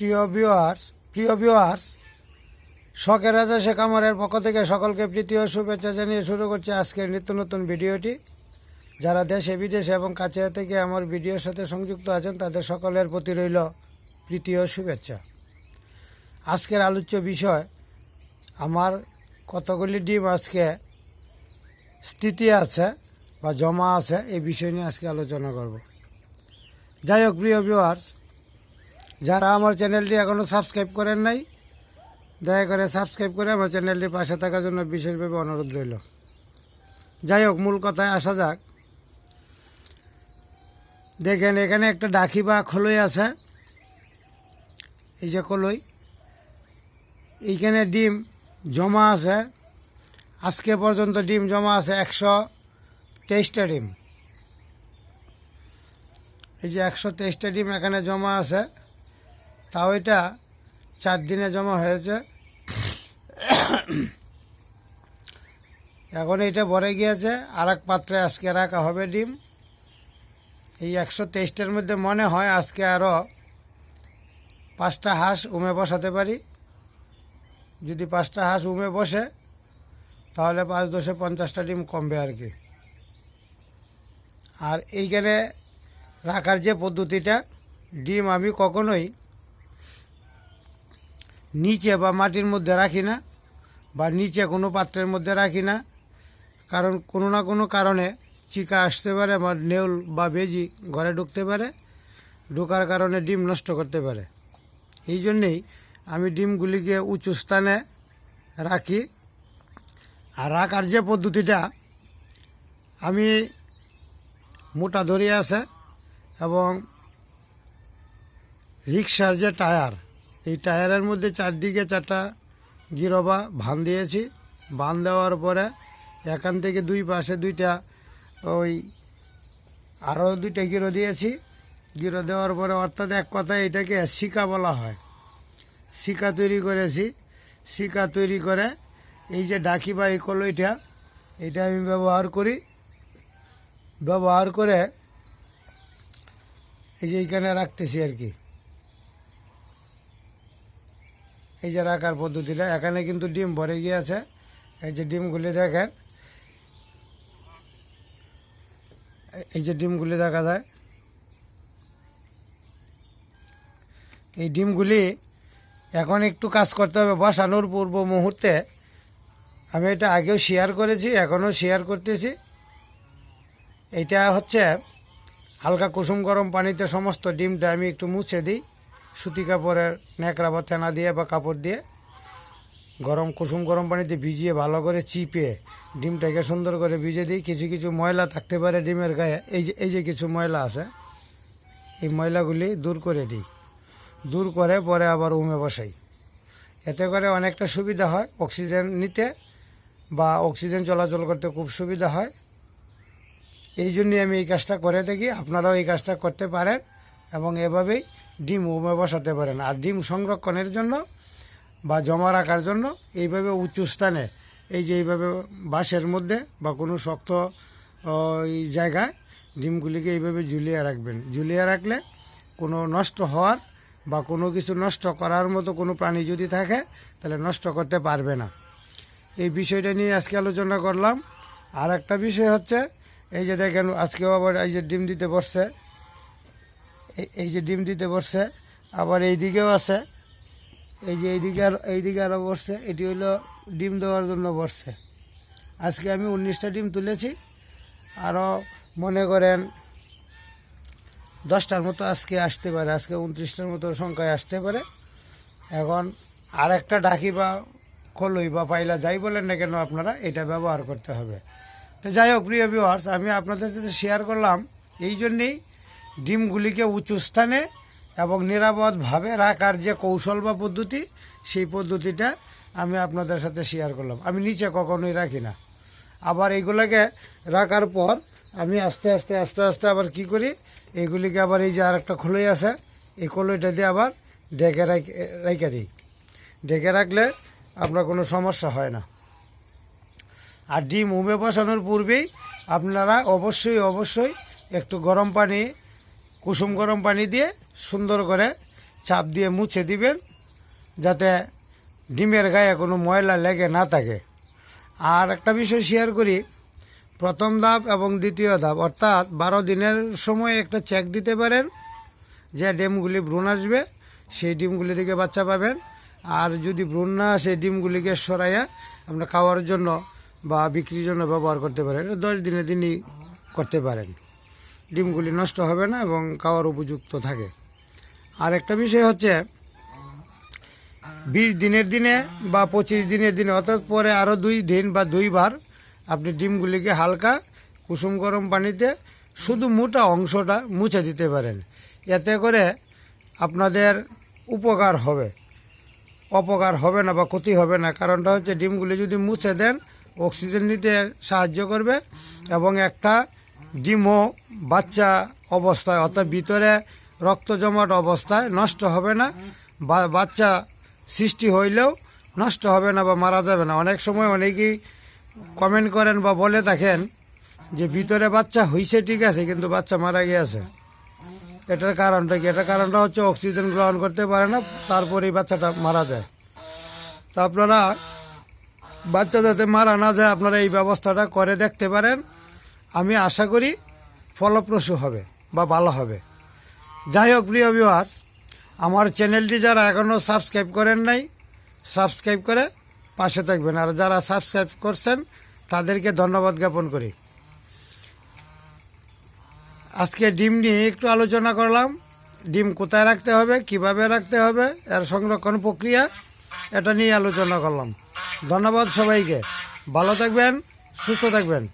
প্রিয় ভিউয়ার্স প্রিয় ভিউয়ার্স শখের রাজা শেখ আমারের পক্ষ থেকে সকলকে প্রীতি ও শুভেচ্ছা জানিয়ে শুরু করছে আজকের নিত্য নতুন ভিডিওটি। যারা দেশে, বিদেশে এবং কাছে থেকে আমার ভিডিওর সাথে সংযুক্ত আছেন, তাদের সকলের প্রতি রইল প্রীতি ও শুভেচ্ছা। আজকের আলোচ্য বিষয়, আমার কতগুলি ডিম আজকে স্থিতি আছে বা জমা আছে, এই বিষয় নিয়ে আজকে আলোচনা করব। যাই হোক, প্রিয় ভিউয়ার্স যারা আমার চ্যানেলটি এখনও সাবস্ক্রাইব করেন নাই, দয়া করে সাবস্ক্রাইব করে আমার চ্যানেলটি পাশে থাকার জন্য বিশেষভাবে অনুরোধ রইল। যাই হোক, মূল কথায় আসা যাক। দেখেন, এখানে একটা ডাকি বা খলই আছে। এই যে কলই এইখানে ডিম জমা আছে। আজকে পর্যন্ত ডিম জমা আছে একশো তেইশটা ডিম। এই যে একশো তেইশটা ডিম এখানে জমা আছে। তাও এটা চার দিনে জমা হয়েছে। এখন এটা ভরে গিয়েছে আর এক পাত্রে আজকে রাখা হবে ডিম। এই একশো তেইশটার মধ্যে মনে হয় আজকে আরও পাঁচটা হাঁস উমে বসাতে পারি। যদি পাঁচটা হাঁস উমে বসে, তাহলে পাঁচ দশে পঞ্চাশটা ডিম কমবে আর কি। আর এইখানে রাখার যে পদ্ধতিটা, ডিম আমি কখনোই নিচে বা মাটির মধ্যে রাখি না, বা নিচে কোনো পাত্রের মধ্যে রাখি না। কারণ কোনো না কোনো কারণে চিকা আসতে পারে বা নেউল বা বেজি ঘরে ঢুকতে পারে, ঢোকার কারণে ডিম নষ্ট করতে পারে। এই জন্যেই আমি ডিমগুলিকে উঁচু স্থানে রাখি। আর রাখার যে পদ্ধতিটা, আমি মোটা ধরিয়ে আছে এবং রিক্সার যে টায়ার এই টায়ারের মধ্যে চারদিকে চারটা গিরবা ভান দিয়েছি। বান দেওয়ার পরে এখান থেকে দুই পাশে দুইটা ওই আরও দুইটা গিরো দিয়েছি। গিরো দেওয়ার পরে অর্থাৎ এক কথায় এটাকে শিকা বলা হয়। শিকা তৈরি করেছি। শিকা তৈরি করে এই যে ডাকি বা এই কলইটা, এটা আমি ব্যবহার করি। ব্যবহার করে এই যে এইখানে রাখতেছি আর কি। এই যে রাখার পদ্ধতিটা, এখানে কিন্তু ডিম ভরে গিয়েছে। এই যে ডিমগুলি দেখেন। এই- যে ডিমগুলি দেখা যায়। এই ডিমগুলি এখন একটু কাজ করতে হবে বসানোর পূর্ব মুহূর্তে। আমি এটা আগেও শেয়ার করেছি, এখনও শেয়ার করতেছি। এটা হচ্ছে হালকা কুসুম গরম পানিতে সমস্ত ডিমটা আমি একটু মুছে দিই। সুতি কাপড়ের ন্যাকড়া বা থেনা দিয়ে বা কাপড় দিয়ে গরম কুসুম গরম পানিতে ভিজিয়ে ভালো করে চিপে ডিমটাকে সুন্দর করে ভিজে দিই। কিছু কিছু ময়লা থাকতে পারে ডিমের গায়ে। এই যে এই যে কিছু ময়লা আছে, এই ময়লাগুলি দূর করে দিই। দূর করে পরে আবার উমে বসাই। এতে করে অনেকটা সুবিধা হয় অক্সিজেন নিতে বা অক্সিজেন চলাচল করতে খুব সুবিধা হয়। এই জন্যই আমি এই কাজটা করে থাকি। আপনারাও এই কাজটা করতে পারেন এবং এভাবেই ডিম উমে বসাতে পারেন। আর ডিম সংরক্ষণের জন্য বা জমা রাখার জন্য এইভাবে উঁচু স্থানে, এই যে এইভাবে বাঁশের মধ্যে বা কোনো শক্ত জায়গায় ডিমগুলিকে এইভাবে ঝুলিয়ে রাখবেন। ঝুলিয়ে রাখলে কোনো নষ্ট হওয়ার বা কোনো কিছু নষ্ট করার মতো কোনো প্রাণী যদি থাকে, তাহলে নষ্ট করতে পারবে না। এই বিষয়টা নিয়ে আজকে আলোচনা করলাম। আর একটা বিষয় হচ্ছে, এই যে দেখেন, আজকেও আবার এই যে ডিম দিতে বসছে। এই- যে ডিম দিতে বসছে, আবার এই দিকেও আছে। এই যে এইদিকে আর, এইদিকে আরও বসছে, এটি হলো ডিম দেওয়ার জন্য বসছে। আজকে আমি উনিশটা ডিম তুলেছি আরও মনে করেন দশটার মতো আজকে আসতে পারে, আজকে উনত্রিশটার মতো সংখ্যায় আসতে পারে। এখন আর একটা ডাকি বা খলই বা পাইলা যাই বলেন না কেন আপনারা, এটা ব্যবহার করতে হবে। তো যাই হোক, প্রিয় ভিউয়ার্স আমি আপনাদের সাথে শেয়ার করলাম, এই জন্যেই ডিমগুলিকে উঁচু স্থানে এবং নিরাপদভাবে রাখার যে কৌশল বা পদ্ধতি, সেই পদ্ধতিটা আমি আপনাদের সাথে শেয়ার করলাম। আমি নিচে কখনোই রাখি না। আবার এইগুলোকে রাখার পর আমি আস্তে আস্তে আস্তে আস্তে আবার কি করি এইগুলিকে আবার এই যে আর একটা খোলই আছে, এই খোলইটা দিয়ে আবার ডেকে রেখে দিই। ডেকে রাখলে আপনার কোনো সমস্যা হয় না। আর ডিম উমে বসানোর পূর্বেই আপনারা অবশ্যই অবশ্যই একটু গরম পানি কুসুম গরম পানি দিয়ে সুন্দর করে চাপ দিয়ে মুছে দিবেন, যাতে ডিমের গায়ে কোনো ময়লা লেগে না থাকে। আর একটা বিষয় শেয়ার করি, প্রথম ধাপ এবং দ্বিতীয় ধাপ, অর্থাৎ বারো দিনের সময় একটা চেক দিতে পারেন যে ডিমগুলি ভ্রূণ আসবে, সেই ডিমগুলি থেকে বাচ্চা পাবেন। আর যদি ভ্রূণ না সেই ডিমগুলিকে সরাইয়া আপনার খাওয়ার জন্য বা বিক্রির জন্য ব্যবহার করতে পারেন। দশ দিনে দিনই করতে পারেন। ডিমগুলি নষ্ট হবে না এবং খাওয়ার উপযুক্ত থাকে। আর একটা বিষয় হচ্ছে, বিশ দিনের দিনে বা পঁচিশ দিনের দিনে, অর্থাৎ পরে আরও দুই দিন বা দুইবার আপনি ডিমগুলিকে হালকা কুসুম গরম পানিতে শুধু মোটা অংশটা মুছে দিতে পারেন। এতে করে আপনাদের উপকার হবে। অপকার হবে না বা ক্ষতি হবে না। কারণটা হচ্ছে, ডিমগুলি যদি মুছে দেন, অক্সিজেন নিতে সাহায্য করবে এবং একটা ডিমও বাচ্চা অবস্থায়, অর্থাৎ ভিতরে রক্ত জমাট অবস্থায় নষ্ট হবে না। বাচ্চা সৃষ্টি হইলেও নষ্ট হবে না বা মারা যাবে না। অনেক সময় অনেকেই কমেন্ট করেন বা বলে থাকেন যে ভিতরে বাচ্চা হইছে ঠিক আছে, কিন্তু বাচ্চা মারা গিয়েছে। এটার কারণটা কি? এটার কারণটা হচ্ছে অক্সিজেন গ্রহণ করতে পারে না তারপরেই বাচ্চাটা মারা যায়। তা আপনারা বাচ্চা যাতে মারা না যায়, আপনারা এই ব্যবস্থাটা করে দেখতে পারেন। আমি আশা করি ফলপ্রসূ হবে বা ভালো হবে। যাই হোক, প্রিয় ভিউয়ার্স আমার চ্যানেলটি যারা এখনও সাবস্ক্রাইব করেন নাই, সাবস্ক্রাইব করে পাশে থাকবেন। আর যারা সাবস্ক্রাইব করছেন, তাদেরকে ধন্যবাদ জ্ঞাপন করি। আজকে ডিম নিয়ে একটু আলোচনা করলাম। ডিম কোথায় রাখতে হবে, কীভাবে রাখতে হবে, এর সংরক্ষণ প্রক্রিয়া, এটা নিয়ে আলোচনা করলাম। ধন্যবাদ সবাইকে। ভালো থাকবেন, সুস্থ থাকবেন।